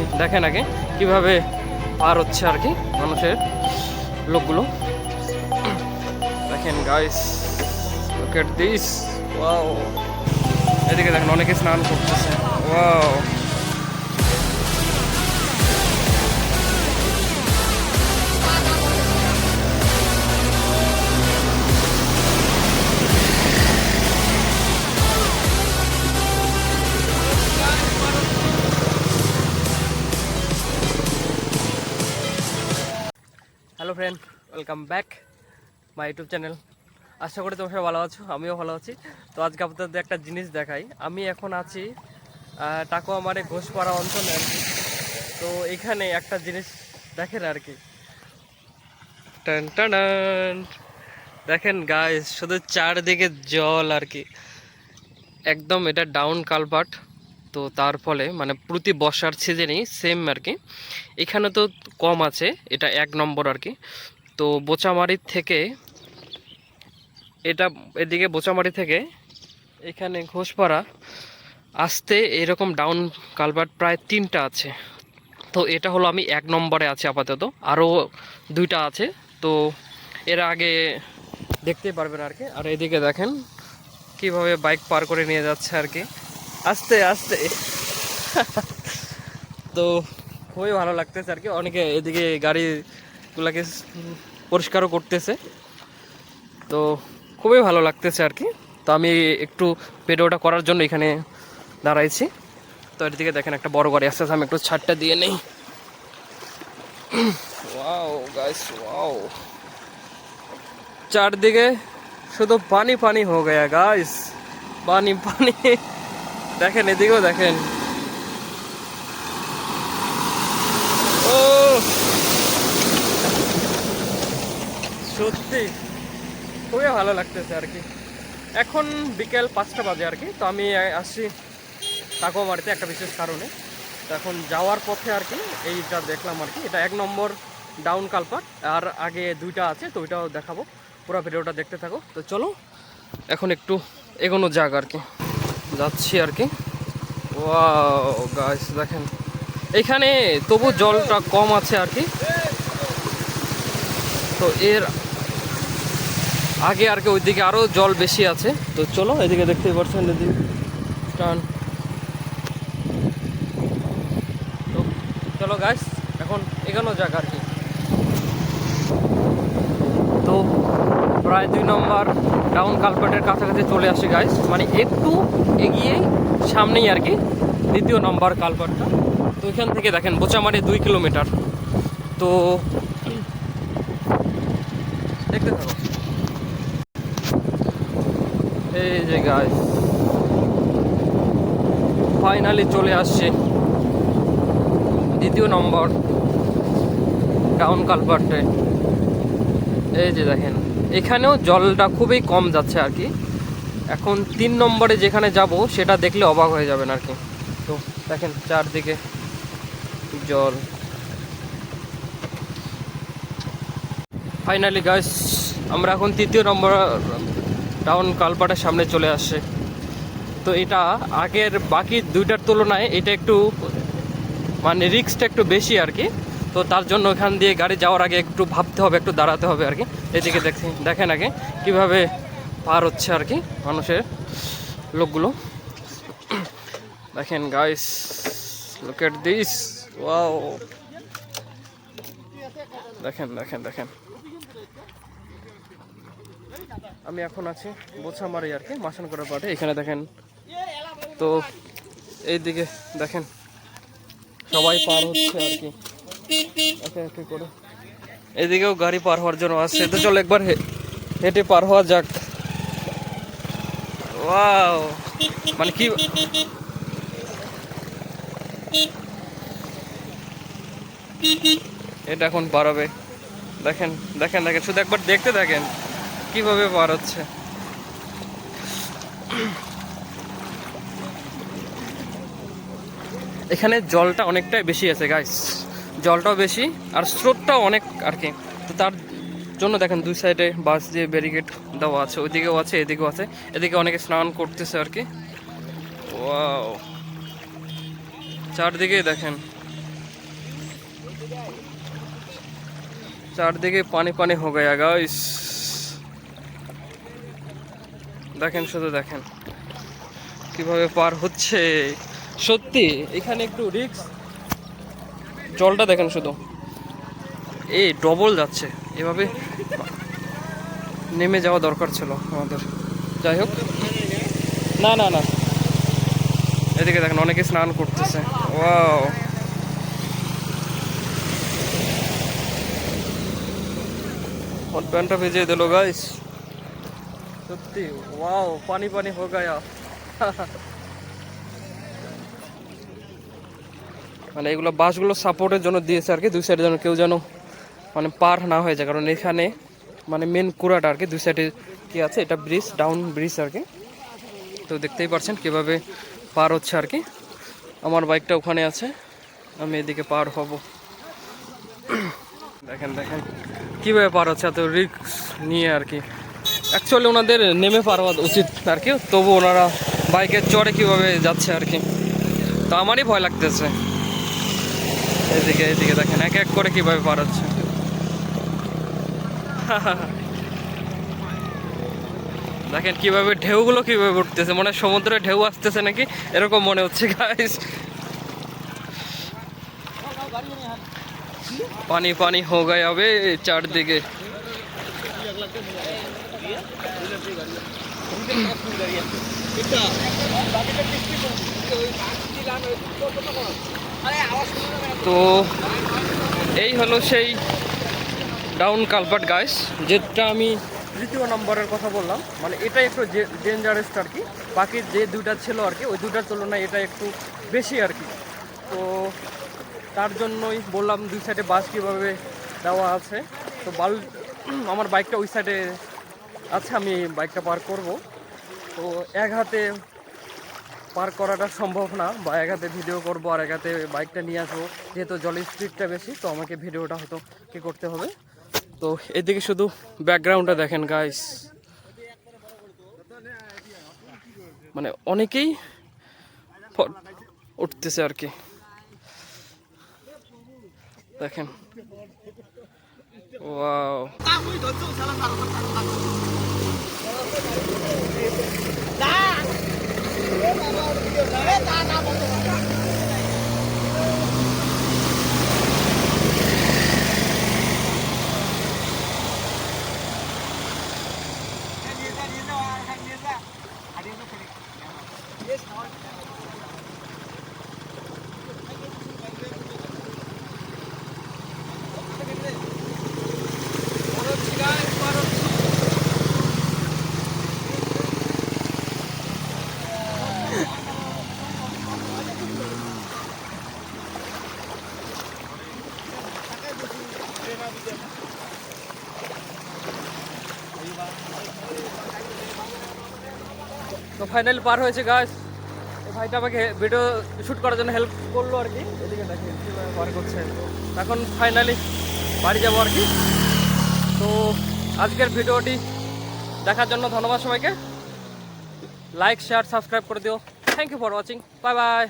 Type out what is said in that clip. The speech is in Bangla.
দেখি দেখেন আগে কীভাবে পার হচ্ছে আর কি মানুষের লোকগুলো। দেখেন গাইস লুক দিস ওয়াও এদিকে দেখেন অনেকে স্নান করতেছে wow hello friend welcome back my YouTube channel আশা করি তোমরা ভালো আছো, আমিও ভালো আছি। তো আজকে আপনাদের একটা জিনিস দেখাই। আমি এখন আছি টাকুয়ামারে ঘোষপাড়া অঞ্চলে আর কি। তো এখানে একটা জিনিস দেখেন আর কি। টান টান দেখেন গায়ে শুধু চারদিকে জল আর কি। একদম এটা ডাউন কালভার্ট তো তার ফলে মানে প্রতি বর্ষার সিজনেই সেম আর কি এখানে তো কম আছে, এটা এক নম্বর আর কি তো বোচামারির থেকে এটা এদিকে বোচামারি থেকে এখানে ঘোষপাড়া আসতে এরকম ডাউন কালভার্ট প্রায় তিনটা আছে। তো এটা হলো আমি এক নম্বরে আছি আপাতত। আরও দুইটা আছে। তো এর আগে দেখতেই পারবেন আর কি আর এদিকে দেখেন কীভাবে বাইক পার করে নিয়ে যাচ্ছে আর কি আস্তে আস্তে। তো খুবই ভালো লাগতেছে আর কি। অনেকে এদিকে গাড়িগুলোকে পরিষ্কারও করতেছে। তো খুবই ভালো লাগতেছে আর কি। তো আমি একটু ভিডিওটা করার জন্য এখানে দাঁড়াইছি। তো এদিকে দেখেন একটা বড় গাড়ি আসতেছে, আমি একটু ছাড়টা দিয়ে নেই। গাইস চারদিকে শুধু পানি পানি হয়ে গয়া গাইস পানি পানি। দেখেন, এদিকেও দেখেন। ও! সত্যি, খুবই ভালো লাগতেছে আর কি। এখন বিকেল পাঁচটা বাজে আর কি, তো আমি আসছি বাড়িতে একটা বিশেষ কারণে। তো এখন যাওয়ার পথে আর কি, এইটা দেখলাম আর কি, এটা এক নম্বর ডাউন কালপাট আর আগে দুইটা আছে, তো ওইটাও দেখাবো। পুরো ভিডিওটা দেখতে থাকো। তো চলো, এখন একটু এগোনো যাক আর কি। যাচ্ছি আর কি। ওয়াও গাইস দেখেন। এখানে তবু জলটা কম আছে আর কি। তো এর আগে আর কি ওইদিকে আরও জল বেশি আছে। তো চলো, এদিকে দেখতেই পারছেন এদিকে টান। তো চলো গাইস এখন এগোনো যাক আর কি। তো প্রায় দুই নম্বর ডাউন কালপাটের কাছাকাছি চলে আসে গাইস মানে একটু এগিয়েই সামনেই আর কি দ্বিতীয় নম্বর কালপাটটা। তো এখান থেকে দেখেন, বোচামারি দুই কিলোমিটার। তো দেখতে থাকো। এই যে গাইস ফাইনালি চলে আসছে দ্বিতীয় নম্বর ডাউন কালপাটে। এই যে দেখেন, এখানেও জলটা খুবই কম যাচ্ছে আর কি। এখন তিন নম্বরে যেখানে যাব, সেটা দেখলে অবাক হয়ে যাবেন আর কি। তো দেখেন, চারদিকে জল। ফাইনালি গাইস আমরা এখন তৃতীয় নম্বর ডাউন কালপাটের সামনে চলে আসছে। তো এটা আগের বাকি দুইটার তুলনায় এটা একটু মানে রিক্সটা একটু বেশি আর কি। তো তার জন্য ওখান দিয়ে গাড়ি যাওয়ার আগে একটু ভাবতে হবে, একটু দাঁড়াতে হবে আর কি। এদিকে দেখি দেখেন আগে কীভাবে পার হচ্ছে আর কি মানুষের লোকগুলো। দেখেন guys look at this wow দেখেন দেখেন দেখেন। আমি এখন আছি বোছামারি আর কি মাসান করার পাটে এখানে দেখেন, তো এইদিকে দেখেন, সবাই পার হচ্ছে আর কি। এদিকেও গাড়ি পার হওয়ার জন্য আসছে। তো চলো একবার হেঁটে পার হওয়া যাক। ওয়াও মানে কি এটা এখন পার হবে। দেখেন দেখেন দেখেন, শুধু একবার দেখতে থাকেন কীভাবে পার হচ্ছে। এখানে জলটা অনেকটাই বেশি আছে গাইস জলটাও বেশি আর স্রোতটাও অনেক আর কি। তো তার জন্য দেখেন দুই সাইডে বাস দিয়ে ব্যারিকেড দেওয়া আছে, ওইদিকেও আছে, এদিকেও আছে। এদিকে অনেকে স্নান করতেছে আর কি। ওয়াও। চারদিকে দেখেন। চারদিকে পানি পানি হয়ে গেয়া গাইস দেখেন, শুধু দেখেন। কীভাবে পার হচ্ছে। সত্যি, এখানে একটু রিক্স জলটা দেখেন শুধু। এই ডবল যাচ্ছে। এভাবে নেমে যাওয়া দরকার ছিল আমাদের। যাই হোক। না না না। এদিকে দেখেন অনেকে স্নান করতেছে। ওয়াও। और প্যান্টটা ভিজিয়ে দিল গাইস সত্যি ওয়াও পানি পানি হো গায়া। মানে এগুলো বাসগুলো সাপোর্টের জন্য দিয়েছে আর কি। দুই সাইডে যেন কেউ যেন মানে পার না হয়ে যায়। কারণ এখানে মানে মেন কুড়াটা আর কি, দুই সাইডে কি আছে, এটা ব্রিজ ডাউন ব্রিজ আর কি। তো দেখতেই পারছেন কীভাবে পার হচ্ছে আর কি। আমার বাইকটা ওখানে আছে, আমি এদিকে পার হব। দেখেন দেখেন, কীভাবে পার হচ্ছে, এত রিক্স নিয়ে আর কি। অ্যাকচুয়ালি ওনাদের নেমে পার হওয়া উচিত আর কি, তবু ওনারা বাইকের চড়ে কীভাবে যাচ্ছে আর কি। তো আমারই ভয় লাগতেছে। এদিকে এদিকে দেখেন, এক এক করে কীভাবে পার হচ্ছে দেখেন কীভাবে ঢেউগুলো কীভাবে উঠতেছে, মনে সমুদ্রে ঢেউ আসতেছে নাকি? এরকম মনে হচ্ছে গাইস পানি পানি হো গায়ে হবে চারদিকে। তো এই হলো সেই ডাউন কালপাট গাইস যেটা আমি তৃতীয় নম্বরের কথা বললাম। মানে এটা একটু ডেঞ্জারাস আর কি। বাকি যে দুইটা ছিল আর কি, ওই দুটার তুলনায় এটা একটু বেশি আর কি। তো তার জন্যই বললাম দুই সাইডে বাস কীভাবে দেওয়া আছে। তো বাল আমার বাইকটা ওই সাইডে আছে, আমি বাইকটা পার করব। তো এক হাতে পার করাটা সম্ভব না। বা এক হাতে ভিডিও করব, আর এক হাতে বাইকটা নিয়ে আসব। যেহেতু জলের স্পিডটা বেশি, তো আমাকে ভিডিওটা হয়তো কি করতে হবে। তো এদিকে শুধু ব্যাকগ্রাউন্ডটা দেখেন গাইস মানে অনেকেই উঠতেছে আর কি। দেখেন। ওয়াও। তো ফাইনালি পার হয়েছে গাছ ভাইটা আমাকে ভিডিও শ্যুট করার জন্য হেল্প করল আর কি। এদিকে দেখেন কীভাবে পার করছে। এখন ফাইনালি বাড়ি যাব আর কি। তো আজকের ভিডিওটি দেখার জন্য ধন্যবাদ সবাইকে। লাইক শেয়ার সাবস্ক্রাইব করে দিও। Thank you for watching bye bye